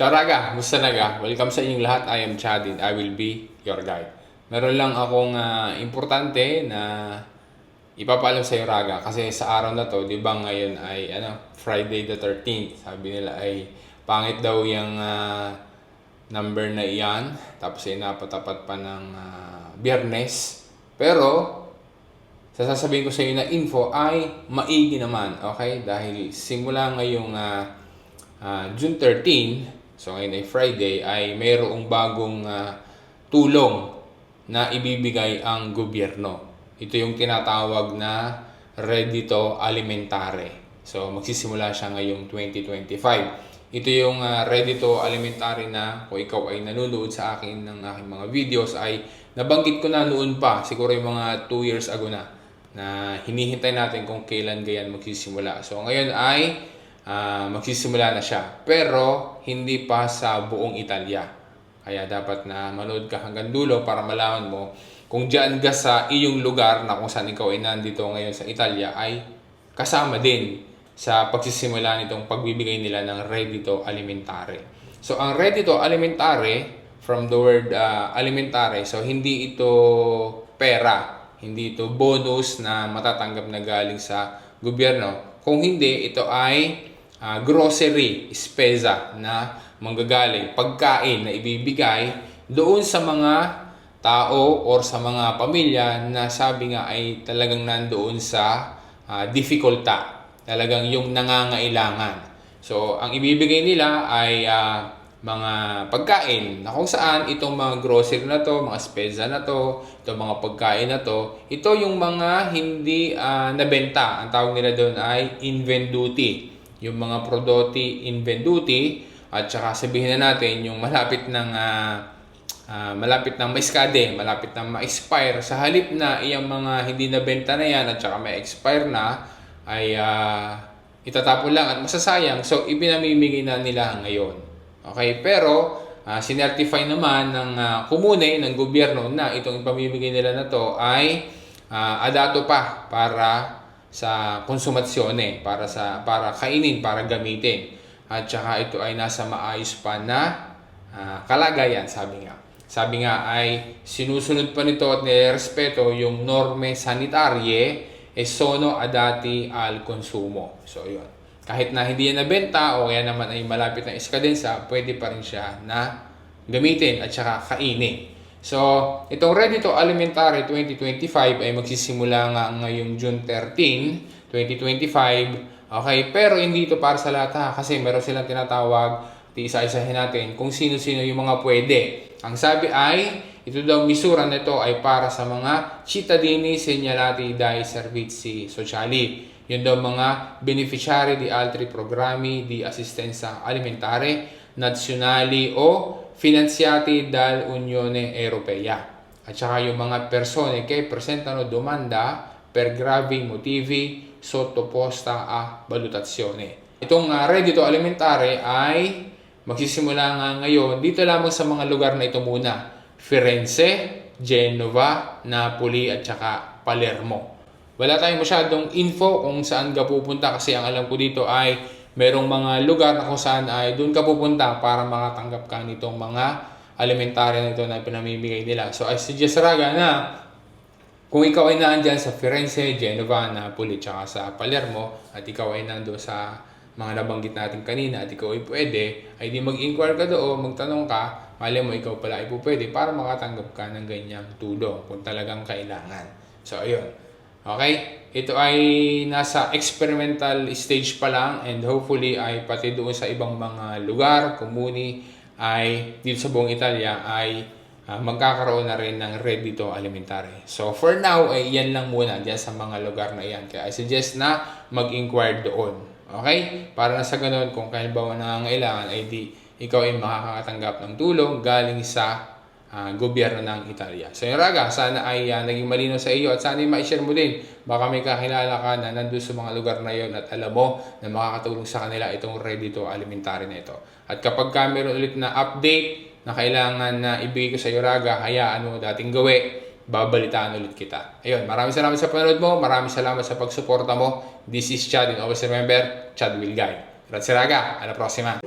Charaga, musta naga? Welcome sa inyong lahat. I am Chadin. I will be your guide. Meron lang akong ah, importante na ipapaalam sa iyo, Raga. Kasi sa araw na to, di ba ngayon ay ano, Friday the 13th. Sabi nila ay pangit daw yung ah, number na iyan. Tapos ay napatapat pa ng ah, biyernes. Pero, sa sasabihin ko sa iyo na info ay maigi naman, okay? Dahil simula ngayong ah, ah, June 13, so ngayon ay Friday, ay mayroong bagong ah, tulong na ibibigay ang gobyerno. Ito yung tinatawag na Reddito Alimentare. So magsisimula siya ngayong 2025. Ito yung uh, Reddito Alimentare na kung ikaw ay nanonood sa akin ng aking mga videos ay nabanggit ko na noon pa, siguro yung mga 2 years ago na na hinihintay natin kung kailan gayan magsisimula. So ngayon ay ah, magsisimula na siya. Pero hindi pa sa buong Italia. Kaya dapat na manood ka hanggang dulo para malaman mo kung diyan ka sa iyong lugar na kung saan ikaw ay nandito ngayon sa Italia ay kasama din sa pagsisimula nitong pagbibigay nila ng Reddito Alimentare. So ang Reddito Alimentare from the word ah, alimentare, so hindi ito pera, hindi ito bonus na matatanggap na galing sa gobyerno. Kung hindi, ito ay ah, grocery, spesa na manggagaling, pagkain na ibibigay doon sa mga tao or sa mga pamilya na sabi nga ay talagang nandoon sa ah, difikulta, talagang yung nangangailangan. So, ang ibibigay nila ay ah, mga pagkain na kung saan itong mga grocery na to, mga spesa na to, itong mga pagkain na to, ito yung mga hindi ah, nabenta. Ang tawag nila doon ay invenduti. Yung mga prodotti invenduti at saka sabihin na natin yung malapit ng ah, ah, malapit ng maiskade, malapit ng ma-expire sa halip na iyang mga hindi nabenta na yan at saka may expire na ay ah, itatapon lang at masasayang so ipinamimigay na nila ngayon. Okay, pero ah, sinertify naman ng ah, komune ng gobyerno na itong ipamimigay nila na to ay ah, adato pa para sa konsumasyone, para sa para kainin, para gamitin. At saka ito ay nasa maayos pa na ah, kalagayan, sabi nga. Sabi nga ay sinusunod pa nito at nirespeto yung norme sanitarye e sono adati al consumo. So, yun. Kahit na hindi yan nabenta o kaya naman ay malapit ng iskadensa, pwede pa rin siya na gamitin at saka kainin. So, itong Ready to Alimentary 2025 ay magsisimula nga ngayong June 13, 2025. Okay, pero hindi ito para sa lahat ha, kasi meron silang tinatawag, tiisa-isahin natin kung sino-sino yung mga pwede. Ang sabi ay, ito daw misura nito ay para sa mga cittadini segnalati dai servizi sociali. Yun daw mga beneficiary di altri programmi di assistenza alimentare nazionali o finanziati dall'Unione Europea. At saka yung mga persone che presentano domanda per gravi motivi sottoposta a valutazione. Itong uh, reddito alimentare ay magsisimula nga ngayon dito lamang sa mga lugar na ito muna. Firenze, Genova, Napoli at saka Palermo. Wala tayong masyadong info kung saan ka pupunta kasi ang alam ko dito ay merong mga lugar na kung saan ay doon ka pupunta para makatanggap ka nitong mga alimentary na ito na pinamimigay nila. So I suggest Raga na kung ikaw ay naandyan sa Firenze, Genova, Napoli, tsaka sa Palermo at ikaw ay nando sa mga nabanggit natin kanina at ikaw ay pwede, ay di mag-inquire ka doon, magtanong ka, mali mo ikaw pala ay pwede para makatanggap ka ng ganyang tulong kung talagang kailangan. So ayun. Okay? Ito ay nasa experimental stage pa lang and hopefully ay pati doon sa ibang mga lugar, komuni ay dito sa buong Italia ay ah, magkakaroon na rin ng reddito alimentary. So for now ay yan lang muna diyan sa mga lugar na yan. Kaya I suggest na mag-inquire doon. Okay? Para na sa ganun kung kailangan nangangailangan ay di ikaw ay makakatanggap ng tulong galing sa ah, gobyerno ng Italia. So yung raga, sana ay ah, naging malinaw sa iyo at sana ma-share mo din. Baka may kakilala ka na nandun sa mga lugar na yon at alam mo na makakatulong sa kanila itong Reddito Alimentary na ito. At kapag ka meron ulit na update na kailangan na ibigay ko sa iyo raga, hayaan mo dating gawi, babalitaan ulit kita. Ayun, maraming salamat sa panonood mo, maraming salamat sa pagsuporta mo. This is Chad and always remember, Chad will guide. Grazie raga, alla prossima!